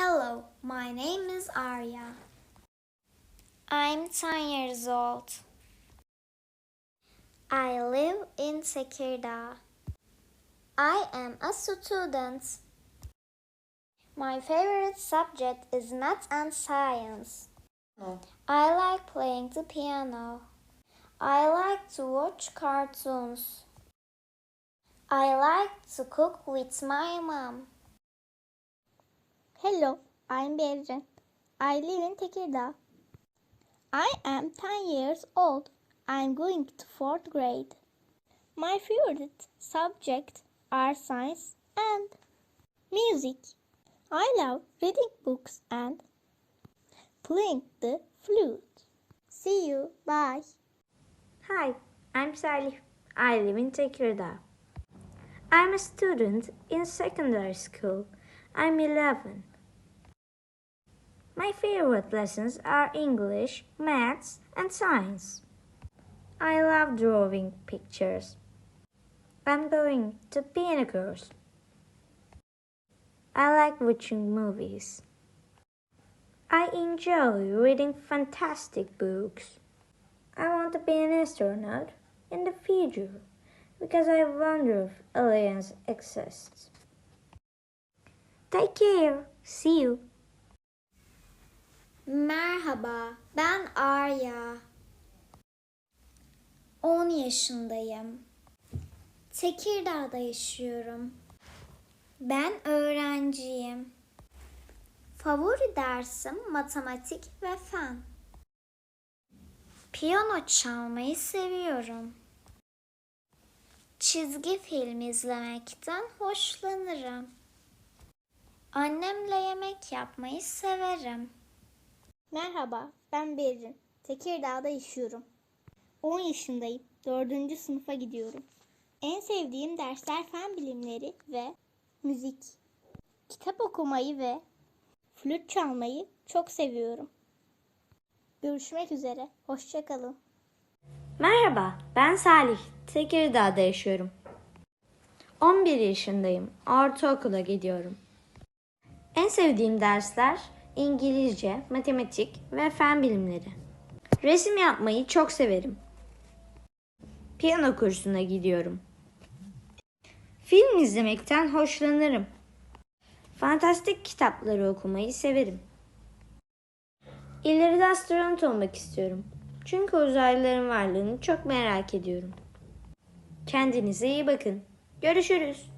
Hello, my name is Arya. I'm 10 years old. I live in Tekirdağ. I am a student. My favorite subject is math and science. Oh. I like playing the piano. I like to watch cartoons. I like to cook with my mom. Hello, I'm Berrin. I live in Tekirdağ. I am 10 years old. I'm going to 4th grade. My favorite subjects are science and music. I love reading books and playing the flute. See you. Bye. Hi, I'm Salih. I live in Tekirdağ. I'm a student in secondary school. I'm 11. My favorite lessons are English, maths, and science. I love drawing pictures. I'm going to piano course. I like watching movies. I enjoy reading fantastic books. I want to be an astronaut in the future because I wonder if aliens exist. Take care. See you. Merhaba, ben Arya. 10 yaşındayım. Tekirdağ'da yaşıyorum. Ben öğrenciyim. Favori dersim matematik ve fen. Piyano çalmayı seviyorum. Çizgi film izlemekten hoşlanırım. Annemle yemek yapmayı severim. Merhaba, ben Berrin. Tekirdağ'da yaşıyorum. 10 yaşındayım. 4. sınıfa gidiyorum. En sevdiğim dersler fen bilimleri ve müzik. Kitap okumayı ve flüt çalmayı çok seviyorum. Görüşmek üzere. Hoşçakalın. Merhaba, ben Salih. Tekirdağ'da yaşıyorum. 11 yaşındayım. Ortaokula gidiyorum. En sevdiğim dersler İngilizce, matematik ve fen bilimleri. Resim yapmayı çok severim. Piyano kursuna gidiyorum. Film izlemekten hoşlanırım. Fantastik kitapları okumayı severim. İleride astronot olmak istiyorum. Çünkü uzaylıların varlığını çok merak ediyorum. Kendinize iyi bakın. Görüşürüz.